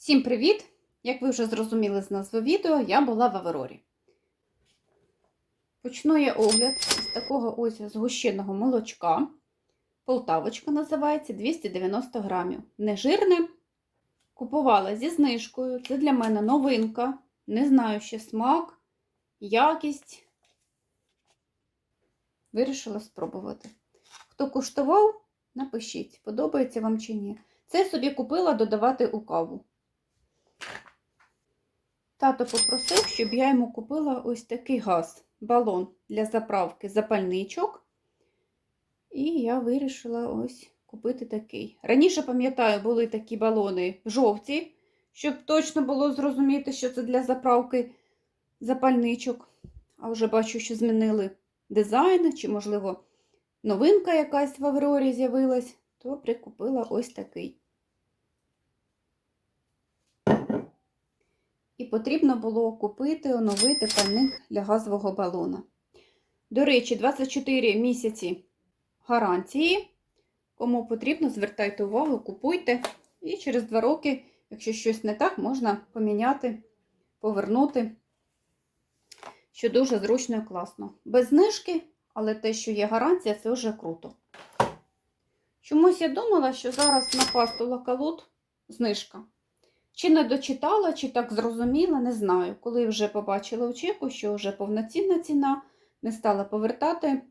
Всім привіт! Як ви вже зрозуміли з назви відео, я була в Аврорі. Почну я огляд з такого ось згущеного молочка. Полтавочка називається 290 грамів. Нежирне. Купувала зі знижкою. Це для мене новинка. Не знаю ще смак, якість. Вирішила спробувати. Хто куштував, напишіть, подобається вам чи ні. Це собі купила додавати у каву. Тато попросив, щоб я йому купила ось такий газ, балон для заправки запальничок. І я вирішила ось купити такий. Раніше, пам'ятаю, були такі балони жовті, щоб точно було зрозуміти, що це для заправки запальничок. А вже бачу, що змінили дизайн, чи, можливо, новинка якась в Аврорі з'явилась, то прикупила ось такий. І потрібно було купити, оновити пальник для газового балона. До речі, 24 місяці гарантії. Кому потрібно, звертайте увагу, купуйте. І через 2 роки, якщо щось не так, можна поміняти, повернути, що дуже зручно і класно. Без знижки, але те, що є гарантія, це вже круто. Чомусь я думала, що зараз на пасту лакалут знижка. Чи не дочитала, чи так зрозуміла, не знаю. Коли вже побачила у що вже повноцінна ціна, не стала повертати.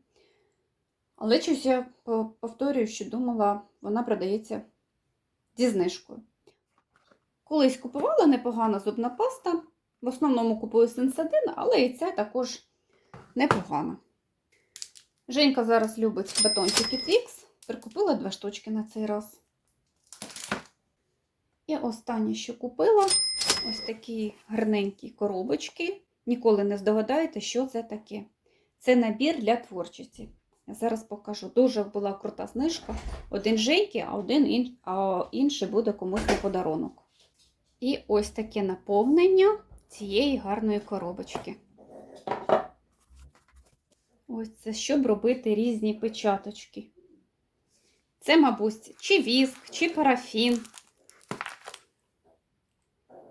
Але щось я повторюю, що думала, вона продається зі знижкою. Колись купувала непогана зубна паста. В основному купую сенсадин, але і ця також непогана. Женька зараз любить батончики Twix. Прикупила два штучки на цей раз. І останнє, що купила, ось такі гарненькі коробочки. Ніколи не здогадаєте, що це таке. Це набір для творчості. Я зараз покажу. Дуже була крута знижка. Один женький, а один а інший буде комусь на подарунок. І ось таке наповнення цієї гарної коробочки. Ось це, щоб робити різні печаточки. Це, мабуть, чи віск, чи парафін.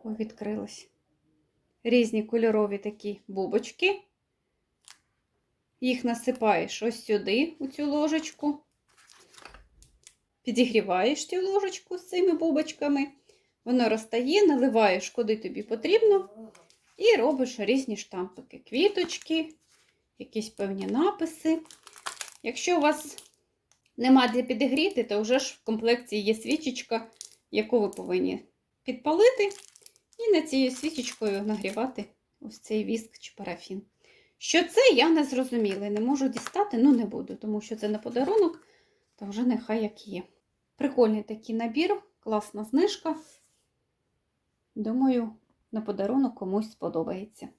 О, відкрилось. Різні кольорові такі бубочки. Їх насипаєш ось сюди, у цю ложечку. Підігріваєш цю ложечку з цими бубочками. Воно розтає, наливаєш, куди тобі потрібно. І робиш різні штампики. Квіточки, якісь певні написи. Якщо у вас нема де підігріти, то вже ж в комплекті є свічечка, яку ви повинні підпалити. І над цією свічечкою нагрівати ось цей віск чи парафін. Що це, я не зрозуміла. Не можу дістати, ну не буду, тому що це на подарунок, то вже нехай як є. Прикольний такий набір, класна знижка. Думаю, на подарунок комусь сподобається.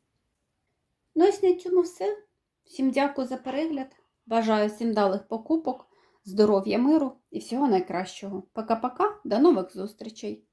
Ну, ось на цьому все. Всім дякую за перегляд. Бажаю всім далих покупок, здоров'я, миру і всього найкращого. Пока-пока, до нових зустрічей!